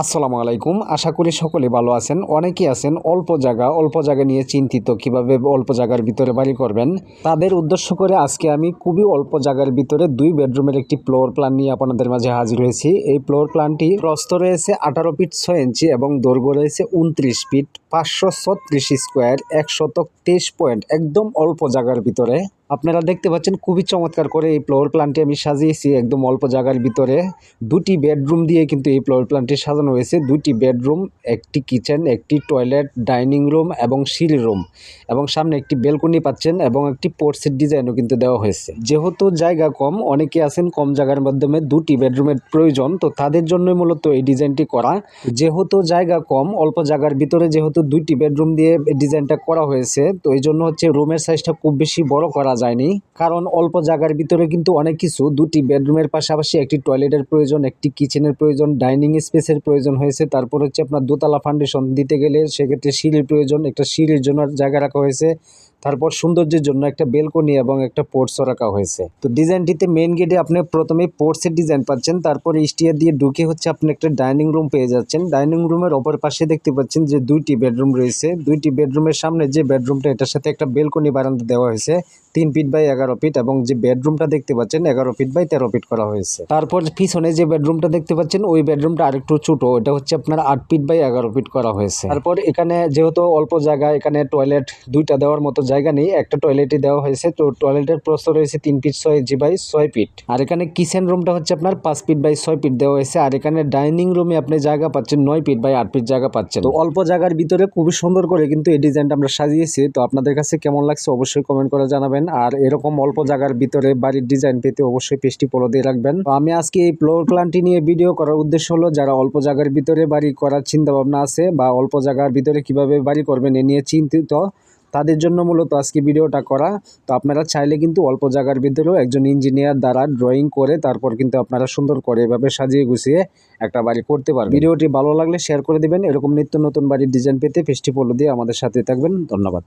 আসসালামু আলাইকুম। আশা করি সকলে ভালো আছেন, অনেকেই আছেন অল্প জায়গা অল্প জায়গা নিয়ে চিন্তিত, কীভাবে অল্প জায়গার ভিতরে বাড়ি করবেন? তাদের উদ্দেশ্য করে আজকে আমি খুবই অল্প জায়গার ভিতরে দুই বেডরুমের একটি ফ্লোর প্ল্যান নিয়ে আপনাদের মাঝে হাজির হয়েছি। এই ফ্লোর প্ল্যানটি প্রস্থ রয়েছে আঠারো ফিট ছয় ইঞ্চি এবং দৈর্ঘ্য রয়েছে উনত্রিশ ফিট, পাঁচশো ছত্রিশ স্কোয়ার এক শতক তেইশ পয়েন্ট, একদম অল্প জায়গার ভিতরে। আপনারা দেখতে পাচ্ছেন খুবই চমৎকার করে এই ফ্লোর প্ল্যানটি আমি সাজিয়েছি একদম অল্প জায়গার ভিতরে। দুটি বেডরুম দিয়ে কিন্তু এই ফ্লোর প্ল্যানটি সাজানো হয়েছে। দুটি বেডরুম একটি কিচেন একটি টয়লেট ডাইনিং রুম এবং সিঁড়ি রুম এবং সামনে একটি বেলকনি পাচ্ছেন এবং একটি পোর্টসের ডিজাইনও কিন্তু দেওয়া হয়েছে। যেহেতু জায়গা কম, অনেকে আছেন কম জায়গার মাধ্যমে দুটি বেডরুমের প্রয়োজন, তো তাদের জন্যই মূলত এই ডিজাইনটি করা। যেহেতু জায়গা কম, অল্প জায়গার ভিতরে যেহেতু দুইটি বেডরুম দিয়ে ডিজাইনটা করা হয়েছে, তো এই জন্য হচ্ছে রুমের সাইজটা খুব বেশি বড় করা যায়নি। কারণ অল্প জায়গার ভিতরে কিন্তু অনেক কিছু। দুটি বেডরুমের পাশাপাশি একটি টয়লেটের প্রয়োজন, একটি কিচেনের প্রয়োজন, ডাইনিং স্পেসের প্রয়োজন হয়েছে। তারপর হচ্ছে আপনার দোতলা ফাউন্ডেশন দিতে গেলে সেক্ষেত্রে সিঁড়ির প্রয়োজন, একটা সিঁড়ির জন্য জায়গা রাখা হয়েছে। তারপর সৌন্দর্যের জন্য একটা বেলকনি এবং একটা পোর্টসও রাখা হয়েছে। তো ডিজাইনটিতে মেন গেটে আপনি প্রথমে পোর্টসের ডিজাইন পাচ্ছেন, তারপর স্টিয়ার দিয়ে ঢুকে হচ্ছে আপনি একটা ডাইনিং রুম পেয়ে যাচ্ছেন। ডাইনিং রুমের অপর পাশে দেখতে পাচ্ছেন যে দুইটি বেডরুম রয়েছে। দুইটি বেডরুমের সামনে যে বেডরুমটা, এটার সাথে একটা বেলকনি বারান্দা দেওয়া হয়েছে। তিন ফিট বাই এগারো ফিট এবং যে বেডরুমটা দেখতে পাচ্ছেন, এগারো ফিট বাই তেরো ফিট করা হয়েছে। তারপর পিছনে যে বেডরুমটা দেখতে পাচ্ছেন, ওই বেডরুমটা আরেকটু ছোট ওটা হচ্ছে আপনার আট ফিট বাই এগারো ফিট করা হয়েছে। তারপর এখানে যেহেতু অল্প জায়গা, এখানে টয়লেট দুইটা দেওয়ার মতো জায়গা নেই, একটা টয়লেটই দেওয়া হয়েছে, তো টয়লেটের প্রস্থ রয়েছে তিন ফিট ছয় ইঞ্চি বাই ছয় ফিট আর এখানে কিচেন রুমটা হচ্ছে আপনার পাঁচ ফিট বাই ছয় ফিট দেওয়া হয়েছে, আর এখানে ডাইনিং রুমে আপনি জায়গা পাচ্ছেন, নয় ফিট বাই আট ফিট জায়গা পাচ্ছেন। তো অল্প জায়গার ভিতরে খুবই সুন্দর করে কিন্তু এই ডিজাইনটা আমরা সাজিয়েছি, তো আপনাদের কাছে কেমন লাগছে অবশ্যই কমেন্ট করে জানাবেন, আর এরকম অল্প জায়গার ভিতরে বাড়ির ডিজাইন পেতে অবশ্যই পেজটি ফলো দিয়ে রাখবেন। তো আমি আজকে এই ফ্লোর প্ল্যানটি নিয়ে ভিডিও করার উদ্দেশ্য হলো, যারা অল্প জায়গার ভিতরে বাড়ি করার চিন্তা ভাবনা আছে বা অল্প জায়গার ভিতরে কীভাবে বাড়ি করবেন এ নিয়ে চিন্তিত, তাদের জন্য মূলত আজকে ভিডিওটা করা। তো আপনারা চাইলে কিন্তু অল্প জায়গার ভিতরেও একজন ইঞ্জিনিয়ার দ্বারা ড্রয়িং করে, তারপর কিন্তু আপনারা সুন্দর করে এভাবে সাজিয়ে গুছিয়ে একটা বাড়ি করতে পারবেন। ভিডিওটি ভালো লাগলে শেয়ার করে দিবেন। এরকম নিত্য নতুন বাড়ির ডিজাইন পেতে পেজটি দিয়ে আমাদের সাথে থাকবেন। ধন্যবাদ।